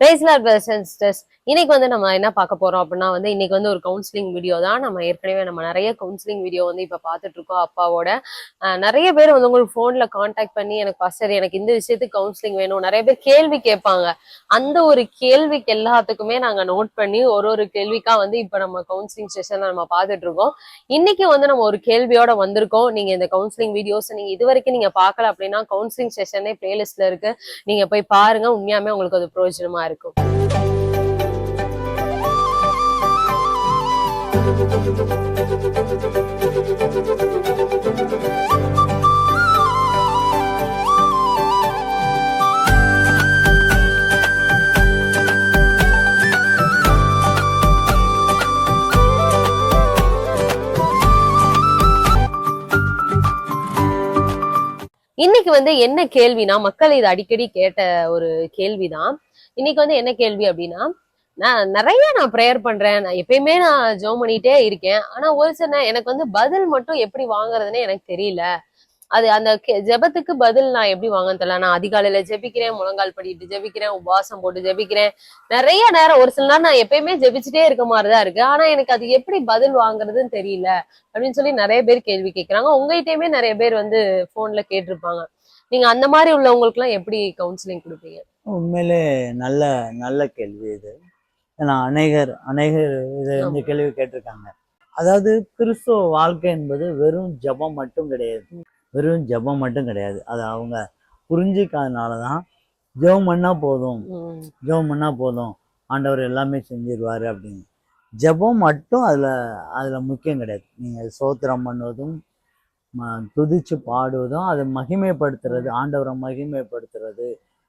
பிரைஸ்லார் sisters இன்னைக்கு வந்து நம்ம என்ன பார்க்க போறோம் அப்படின்னா வந்து இன்னைக்கு வந்து ஒரு கவுன்சிலிங் வீடியோ தான். நம்ம ஏற்கனவே நம்ம நிறைய கவுன்சிலிங் வீடியோ வந்து இப்ப பார்த்துட்டு இருக்கோம் அப்பாவோட. நிறைய பேர் வந்து உங்களுக்கு போன்ல காண்டாக்ட் பண்ணி எனக்கு பாஸ்டர் எனக்கு இந்த விஷயத்துக்கு கவுன்சிலிங் வேணும். நிறைய பேர் கேள்வி கேட்பாங்க. அந்த ஒரு கேள்விக்கு எல்லாத்துக்குமே நாங்க நோட் பண்ணி ஒரு ஒரு கேள்விக்கா வந்து இப்ப நம்ம கவுன்சிலிங் செஷன்ல நம்ம பார்த்துட்டு இருக்கோம். இன்னைக்கு வந்து நம்ம ஒரு கேள்வியோட வந்திருக்கோம். நீங்க இந்த கவுன்சிலிங் வீடியோஸ் நீங்க இது வரைக்கும் நீங்க பார்க்கல அப்படின்னா கவுன்சிலிங் செஷனே பிளேலிஸ்ட்ல இருக்கு. நீங்க போய் பாருங்க. உண்மையாமே உங்களுக்கு அது பிரயோஜனமா இருக்கும் இன்னைக்கு வந்து என்ன கேள்வினா மக்கள் இது அடிக்கடி கேட்ட ஒரு கேள்விதான். இன்னைக்கு வந்து என்ன கேள்வி அப்படின்னா நான் நிறைய நான் ப்ரேயர் பண்றேன். நான் எப்பயுமே நான் ஜோம் பண்ணிட்டே இருக்கேன். ஆனா ஒரு சில எனக்கு வந்து பதில் மட்டும் எப்படி வாங்குறதுன்னு எனக்கு தெரியல. அது அந்த ஜெபத்துக்கு பதில் நான் எப்படி வாங்க தெரியல. நான் அதிகாலையில ஜெபிக்கிறேன் முழங்கால் படிட்டு ஜெபிக்கிறேன் உபவாசம் போட்டு ஜெபிக்கிறேன். நிறைய நேரம் ஒரு சில நேரம் நான் எப்பயுமே ஜெபிச்சுட்டே இருக்க மாதிரிதான் இருக்கு. ஆனா எனக்கு அது எப்படி பதில் வாங்குறதுன்னு தெரியல அப்படின்னு சொல்லி நிறைய பேர் கேள்வி கேட்கிறாங்க உங்ககிட்டயுமே நிறைய பேர் வந்து போன்ல கேட்டிருப்பாங்க. நீங்க அந்த மாதிரி உள்ளவங்களுக்கு எல்லாம் எப்படி கவுன்சிலிங் கொடுப்பீங்க? உண்மையிலே நல்ல நல்ல கேள்வி இது. ஏன்னா அநேகர் அநேகர் இது இந்த. கேள்வி கேட்டிருக்காங்க. அதாவது கிறிஸ்துவ வாழ்க்கை என்பது வெறும் ஜெபம் மட்டும் கிடையாது. வெறும் ஜெபம் மட்டும் கிடையாது. அது அவங்க புரிஞ்சுக்காதனால தான் ஜெபம் பண்ணா போதும். ஜெபம் பண்ணா போதும். ஆண்டவர் எல்லாமே செஞ்சிருவாரு அப்படின்னு. ஜெபம் மட்டும் அதில் அதில் முக்கியம் கிடையாது. நீங்கள் சோத்திரம் பண்ணுவதும் துதிச்சு பாடுவதும் அதை மகிமைப்படுத்துறது ஆண்டவரை மகிமைப்படுத்துறது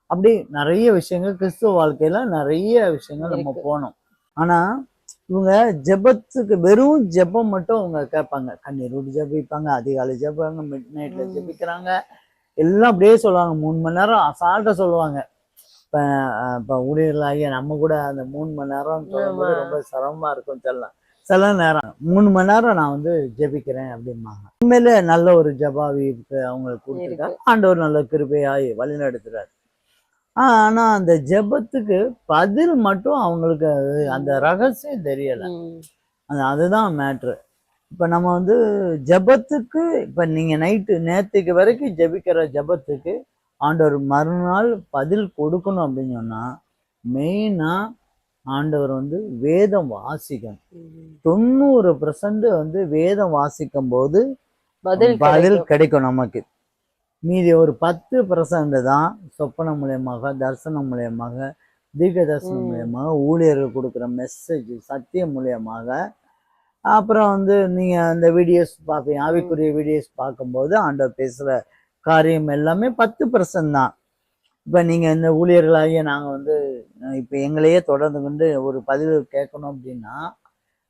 அப்படி நிறைய விஷயங்கள் கிறிஸ்துவ வாழ்க்கையில நிறைய விஷயங்கள் நம்ம. போனோம். ஆனா இவங்க ஜெபத்துக்கு வெறும் ஜெபம் மட்டும் அவங்க கேட்பாங்க. கண்ணீர் விட்டு ஜெபிப்பாங்க அதிகாலை ஜெபிப்பாங்க மிட் நைட்ல. ஜெபிக்கிறாங்க. எல்லாம் அப்படியே சொல்லுவாங்க. மூணு மணி நேரம் அசால்ட்டா சொல்லுவாங்க. இப்போ இப்போ ஊழியர்களாகிய நம்ம கூட அந்த மூணு மணி நேரம் சொல்லும்போது. ரொம்ப சிரமமா இருக்கும் சொல்லலாம் சில நேரம் மூணு மணி நேரம் நான் வந்து ஜெபிக்கிறேன் அப்படிம்பாங்க. உண்மையிலே நல்ல ஒரு ஜபாவி அவங்களுக்கு கொடுத்துருக்காங்க ஆண்டவர் நல்ல கிருபையாய் வழி நடத்துறாரு ஆனா அந்த ஜெபத்துக்கு பதில் மட்டும் அவங்களுக்கு அந்த ரகசியம் தெரியல. அது அதுதான் மேட்ரு. இப்போ நம்ம வந்து ஜெபத்துக்கு இப்போ நீங்கள் நைட்டு நேற்றுக்கு வரைக்கும் ஜெபிக்கிற ஜெபத்துக்கு ஆண்டவர் மறுநாள் பதில் கொடுக்கணும் அப்படின்னு சொன்னால் மெயினாக ஆண்டவர் வந்து வேதம் வாசிக்கணும். தொண்ணூறு வந்து வேதம் வாசிக்கும் போது பதில். கிடைக்கும் நமக்கு. மீதி ஒரு பத்து பர்சன்ட் தான் சொப்பனம் மூலியமாக தரிசனம் மூலியமாக தீர்க்க தரிசனம். மூலியமாக ஊழியர்கள் கொடுக்குற மெசேஜ் சத்தியம் மூலியமாக. அப்புறம் வந்து நீங்கள் அந்த வீடியோஸ் பார்ப்பீங்க ஆவிக்குரிய வீடியோஸ் பார்க்கும்போது ஆண்டவர் பேசுகிற காரியம் எல்லாமே பத்து பர்சன்ட் தான். இப்போ நீங்கள் இந்த ஊழியர்களாகிய நாங்கள் வந்து இப்போ எங்களையே தொடர்ந்து கொண்டு ஒரு பதில் கேட்கணும் அப்படின்னா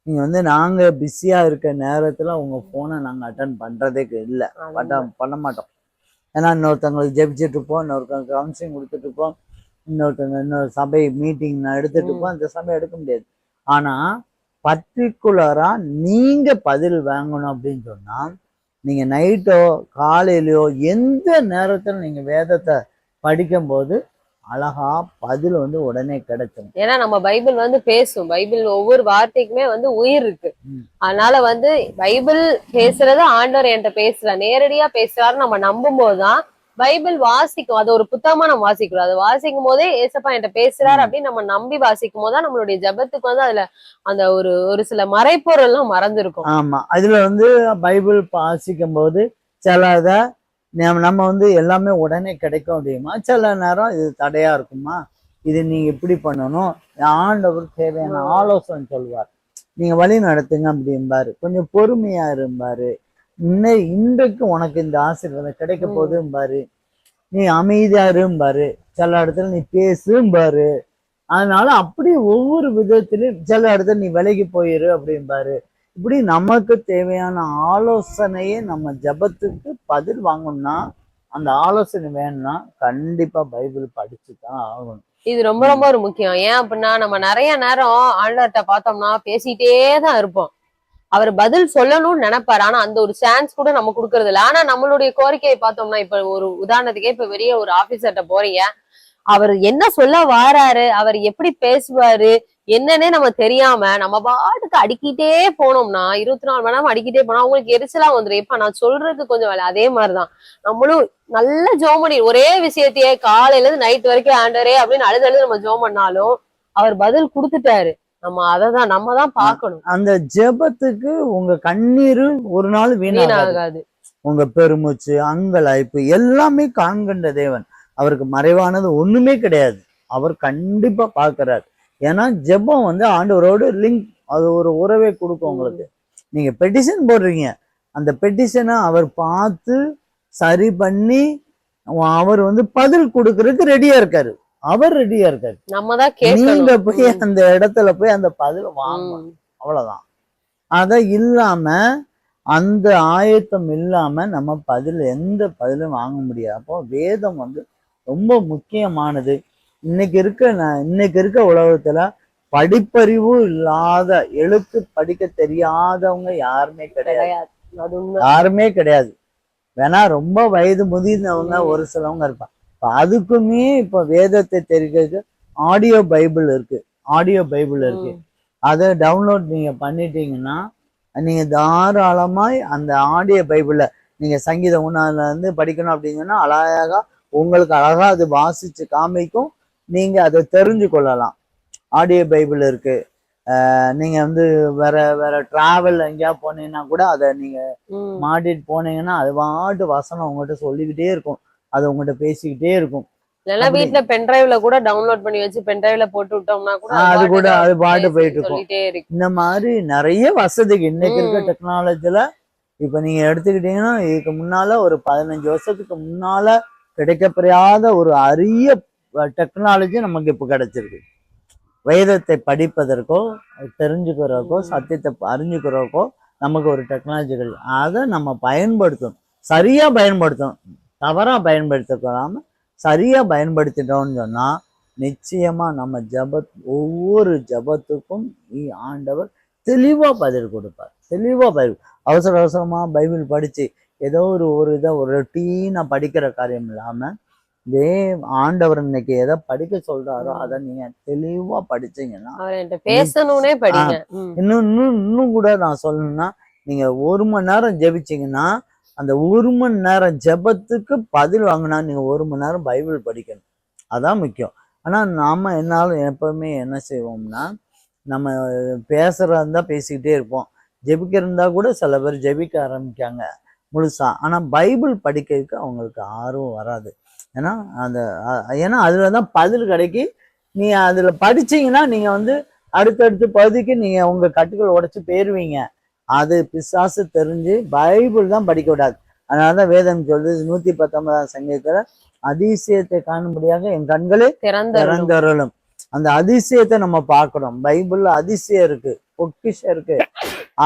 நீங்கள் வந்து நாங்கள் பிஸியாக இருக்க நேரத்தில் உங்கள் ஃபோனை நாங்கள் அட்டன் பண்ணுறதே இல்லை. பண்ண மாட்டோம். ஏன்னா இன்னொருத்தவங்களுக்கு ஜெபிச்சுட்டு இருப்போம் இன்னொருத்தவங்க கவுன்சிலிங் கொடுத்துட்டு இருப்போம் இன்னொருத்தவங்க இன்னொரு சபை மீட்டிங் நான் எடுத்துட்டு இருப்போம் அந்த சபை எடுக்க முடியாது. ஆனா பர்டிகுலரா நீங்க பதில் வாங்கணும் அப்படின்னு சொன்னா நீங்க நைட்டோ காலையிலையோ எந்த நேரத்துல நீங்க வேதத்தை படிக்கும்போது அழகா பதில் வந்து உடனே கிடைச்சிடும் ஏன்னா நம்ம பைபிள் வந்து பேசும். பைபிள் ஒவ்வொரு வார்த்தைக்குமே வந்து உயிர் இருக்கு. அதனால வந்து பைபிள் பேசுறது ஆண்டவர் என்கிட்ட பேசல நேரடியா பேசுறாரு நம்ம நம்பும் போதுதான் பைபிள் வாசிக்கும். அது ஒரு புத்தகமா நம்ம வாசிக்கிறோம். அது வாசிக்கும் போதே ஏசப்பா என்கிட்ட பேசுறாரு. அப்படின்னு நம்ம நம்பி வாசிக்கும் போது நம்மளுடைய ஜெபத்துக்கு வந்து அதுல அந்த ஒரு ஒரு சில மறைப்பொருள் எல்லாம் மறந்துருக்கும். ஆமா. அதுல வந்து பைபிள் வாசிக்கும் போது சில இதை நம்ம நம்ம வந்து எல்லாமே உடனே கிடைக்கும் அப்படிமா சில நேரம் இது தடையா இருக்குமா? இது நீங்க இப்படி பண்ணணும்? ஆண்டவர் தேவையான ஆலோசனை சொல்வார். நீங்க வழி நடத்துங்க அப்படிம்பாரு. கொஞ்சம் பொறுமையா இருப்பாரு இன்னை இன்றைக்கு உனக்கு இந்த ஆசீர்வாதம் கிடைக்க ம். போகுதும்பாரு. நீ அமைதியா இரும்பாரு. சில இடத்துல நீ பேசும்பாரு. அதனால அப்படி ஒவ்வொரு விதத்திலும் சில இடத்துல நீ விலகி போயிரு அப்படிம்பாரு. இப்படி நமக்கு தேவையான ஆலோசனையே நம்ம ஜெபத்துக்கு பதில் வாங்கணும்னா அந்த ஆலோசனை வேணும்னா கண்டிப்பா பைபிள் படிச்சு தான் ஆகணும். இது ரொம்ப ரொம்ப ஒரு முக்கியம். ஏன் அப்படின்னா நம்ம நிறைய நேரம் ஆண்டவர்கிட்ட பார்த்தோம்னா பேசிட்டே தான் இருப்போம். அவர் பதில் சொல்லணும்னு நினைப்பாரு. ஆனா அந்த ஒரு சான்ஸ் கூட நம்ம கொடுக்கறது இல்ல ஆனா நம்மளுடைய கோரிக்கையை பார்த்தோம்னா இப்ப ஒரு உதாரணத்துக்கே இப்ப வெளிய ஒரு ஆபீசர்கிட்ட போறீங்க. அவர் என்ன சொல்ல வாராரு அவர் எப்படி பேசுவாரு என்னன்னே நம்ம தெரியாம நம்ம பாட்டுக்கு அடிக்கிட்டே போனோம்னா இருபத்தி நாலு மணி நேரம் அடிக்கிட்டே போனா அவங்களுக்கு எரிச்சலா வந்துடும் இப்ப நான் சொல்றதுக்கு கொஞ்சம் வேலை அதே மாதிரிதான். நம்மளும் நல்ல ஜோம் பண்ணி ஒரே விஷயத்தையே காலையில இருந்து நைட் வரைக்கும் ஆண்டரே அப்படின்னு அழுது அழுது நம்ம ஜோம் பண்ணாலும் அவர் பதில் கொடுத்துட்டாரு. நம்ம அதை தான் நம்ம தான் பார்க்கணும். அந்த ஜெபத்துக்கு உங்க கண்ணீர் ஒரு நாள் வீணாகாது. உங்க பெருமூச்சு அங்கலாய்ப்பு எல்லாமே காண்கின்ற தேவன். அவருக்கு மறைவானது ஒண்ணுமே கிடையாது. அவர் கண்டிப்பா பார்க்கறாரு. ஏன்னா ஜெபம் வந்து ஆண்டவரோடு லிங்க் அது ஒரு உறவை கொடுக்கும் உங்களுக்கு. நீங்க பெட்டிஷன் போடுறீங்க. அந்த பெட்டிஷனை அவர் பார்த்து சரி பண்ணி அவர் வந்து பதில் கொடுக்கறதுக்கு ரெடியா இருக்காரு. அவர் ரெடியா இருக்காரு. நம்ம தான் நீங்க போய் அந்த இடத்துல போய் அந்த பதில் வாங்கணும். அவ்வளவுதான். அத இல்லாம அந்த ஆயத்தம் இல்லாம நம்ம பதில் எந்த பதிலும் வாங்க முடியாது அப்போ வேதம் வந்து ரொம்ப முக்கியமானது. இன்னைக்கு இருக்க ந- இன்னைக்கு இருக்க உலகத்துல படிப்பறிவு இல்லாத எழுத்து படிக்க தெரியாதவங்க யாருமே கிடையாது. யாருமே கிடையாது. வேணா ரொம்ப வயது முதிர்ந்தவங்க. ஒரு சிலவங்க இருப்பாங்க. இப்ப அதுக்குமே இப்ப வேதத்தை தெரிகிறதுக்கு ஆடியோ பைபிள் இருக்கு. ஆடியோ பைபிள் இருக்கு. அதை டவுன்லோட் நீங்க பண்ணிட்டீங்கன்னா நீங்க தாராளமாய் அந்த ஆடியோ பைபிள்ல நீங்க சங்கீதம் ஒன்னால இருந்து படிக்கணும் அப்படிங்கன்னா அழகா உங்களுக்கு அழகா அது வாசிச்சு காமிக்கும். நீங்க அதை தெரிஞ்சு கொள்ளலாம். ஆடியோ பைபிள் இருக்கு. நீங்க வந்து வேற வேற டிராவல் எங்கேயா போனீங்கன்னா கூட அதை நீங்க. மாட்டிட்டு போனீங்கன்னா அது பாட்டு வசனம் உங்ககிட்ட சொல்லிக்கிட்டே இருக்கும். அது உங்ககிட்ட பேசிக்கிட்டே இருக்கும். இல்லைன்னா வீட்ல பென்டிரைவ்ல கூட டவுன்லோட் பண்ணி வச்சு பென்டிரைவ்ல போட்டு விட்டோம்னா கூட அது கூட அது பாட்டு போயிட்டு இருக்கும். இந்த மாதிரி நிறைய வசதிக்கு இன்னைக்கு இருக்க. டெக்னாலஜில இப்ப நீங்க எடுத்துக்கிட்டீங்கன்னா இதுக்கு முன்னால ஒரு பதினஞ்சு வருஷத்துக்கு முன்னால கிடைக்கப்பெறாத ஒரு அரிய டெக்னாலஜி நமக்கு இப்போ கிடைச்சிருக்கு. வேதத்தை படிப்பதற்கோ தெரிஞ்சுக்கிறதுக்கோ சத்தியத்தை அறிஞ்சுக்கிறதுக்கோ நமக்கு ஒரு டெக்னாலஜிகள் அதை நம்ம பயன்படுத்தணும். சரியாக பயன்படுத்தணும். தவறாக பயன்படுத்தக்கூடாம சரியாக பயன்படுத்திட்டோம்னு சொன்னால் நிச்சயமாக நம்ம ஜபத் ஒவ்வொரு ஜபத்துக்கும் இ- ஆண்டவர் தெளிவாக பதில் கொடுப்பார். தெளிவாக பதில். அவசர அவசரமாக பைபிள் படித்து ஏதோ ஒரு ஒரு இதை ஒரு ரொட்டீனா படிக்கிற காரியம் இல்லாம இதே ஆண்டவர் இன்னைக்கு எதை படிக்க சொல்றாரோ. அதை நீங்க தெளிவா படிச்சீங்கன்னா பேசணும்னே படிங்க. இன்னும் இன்னும் இன்னும் கூட நான் சொல்லணும்னா நீங்க ஒரு மணி நேரம் ஜெபிச்சீங்கன்னா அந்த ஒரு மணி நேரம் ஜெபத்துக்கு பதில் வாங்கினா நீங்க ஒரு மணி நேரம் பைபிள் படிக்கணும். அதான் முக்கியம். ஆனா நாம என்னாலும் எப்பவுமே என்ன செய்வோம்னா நம்ம பேசுறதா பேசிக்கிட்டே இருப்போம். ஜெபிக்கிறதா கூட சில பேர் ஜெபிக்க ஆரம்பிக்காங்க. முழுசா. ஆனா பைபிள் படிக்கிறதுக்கு அவங்களுக்கு ஆர்வம் வராது. ஏன்னா அந்த ஏன்னா அதுல தான் பதில் கிடைக்கி நீ அதுல படிச்சீங்கன்னா நீங்க வந்து அடுத்தடுத்த பகுதிக்கு நீங்க உங்க கட்டுகள் உடைச்சு போயிருவீங்க. அது பிசாசு தெரிஞ்சு பைபிள் தான் படிக்க விடாது. அதனாலதான் வேதம் சொல்லுது நூத்தி பத்தொன்பதாம் சங்கீதத்துல அதிசயத்தை காணும்படியாக என் கண்களே திறந்தருளும். அந்த அதிசயத்தை நம்ம பார்க்கணும். பைபிள்ல அதிசயம் இருக்கு. பொக்கிஷம் இருக்கு.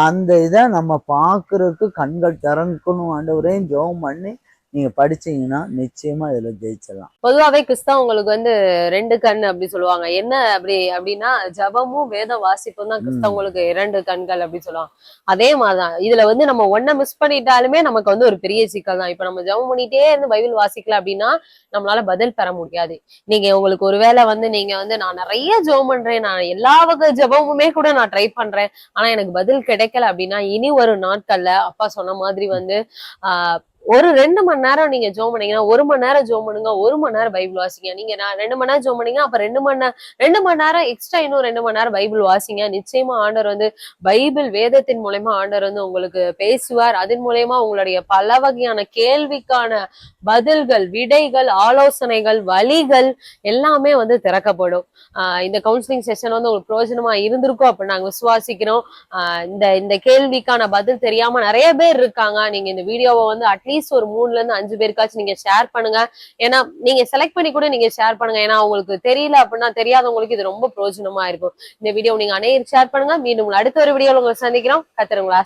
அந்த இதை நம்ம பார்க்கறதுக்கு கண்கள் திறக்கணும் ஆண்டவரையும் ஜோம் பண்ணி நீங்க படிச்சீங்கன்னா நிச்சயமா இதுல ஜெயிச்சிடலாம். பொதுவாவே கிறிஸ்தவங்களுக்கு வந்து ரெண்டு கண் அப்படி சொல்லுவாங்க. என்ன அப்படி அப்படின்னா ஜபமும் வேத வாசிப்பும் தான் கிறிஸ்தவங்களுக்கு இரண்டு கண்கள் அப்படி சொல்லுவாங்க. அதே மாதிரிதான். இதுல வந்து நம்ம ஒன்ன மிஸ் பண்ணிட்டாலுமே நமக்கு வந்து ஒரு பெரிய சிக்கல் தான். இப்ப நம்ம ஜபம் பண்ணிட்டே இருந்து பைபிள் வாசிக்கல அப்படின்னா நம்மளால பதில் பெற முடியாது. நீங்க உங்களுக்கு ஒருவேளை வந்து நீங்க வந்து நான் நிறைய ஜெபம் பண்றேன் நான் எல்லா வகை ஜெபமுமே கூட நான் ட்ரை பண்றேன். ஆனா எனக்கு பதில் கிடைக்கல அப்படின்னா இனி ஒரு நாட்கள்ல அப்பா சொன்ன மாதிரி வந்து ஆஹ் ஒரு ரெண்டு மணி நேரம் நீங்க ஜோம் பண்ணீங்கன்னா ஒரு மணி நேரம் ஜோம் பண்ணுங்க ஒரு மணி நேரம் பைபிள் வாசிங்க. நீங்க நான் ரெண்டு மணி நேரம் ஜோம் பண்ணீங்க அப்ப ரெண்டு மணி நேரம் ரெண்டு மணி நேரம் எக்ஸ்ட்ரா இன்னும் ரெண்டு மணி நேரம் பைபிள் வாசிங்க. நிச்சயமா ஆண்டர் வந்து பைபிள் வேதத்தின் மூலயமா ஆண்டர் வந்து உங்களுக்கு பேசுவார். அதன் மூலயமா உங்களுடைய பல வகையான கேள்விக்கான பதில்கள் விடைகள் ஆலோசனைகள் வழிகள் எல்லாமே வந்து திறக்கப்படும். ஆஹ் இந்த கவுன்சிலிங் செஷன் வந்து உங்களுக்கு பிரயோஜனமா இருந்திருக்கும் அப்படின்னு நாங்க விசுவாசிக்கிறோம். ஆஹ் இந்த இந்த கேள்விக்கான பதில் தெரியாம நிறைய பேர் இருக்காங்க. நீங்க இந்த வீடியோவை வந்து அட்லீஸ்ட் ஒரு மூணுல இருந்து அஞ்சு பேருக்காச்சும் நீங்க ஷேர் பண்ணுங்க. ஏன்னா நீங்க செலக்ட் பண்ணி கூட நீங்க ஷேர் பண்ணுங்க. ஏன்னா உங்களுக்கு தெரியல அப்படின்னா தெரியாதவங்களுக்கு இது ரொம்ப பிரயோஜனமா இருக்கும். இந்த வீடியோ நீங்க அனைவரும் ஷேர் பண்ணுங்க. மீண்டும் உங்களை அடுத்த ஒரு வீடியோவில் உங்களை சந்திக்கிறோம். கத்திர உங்களை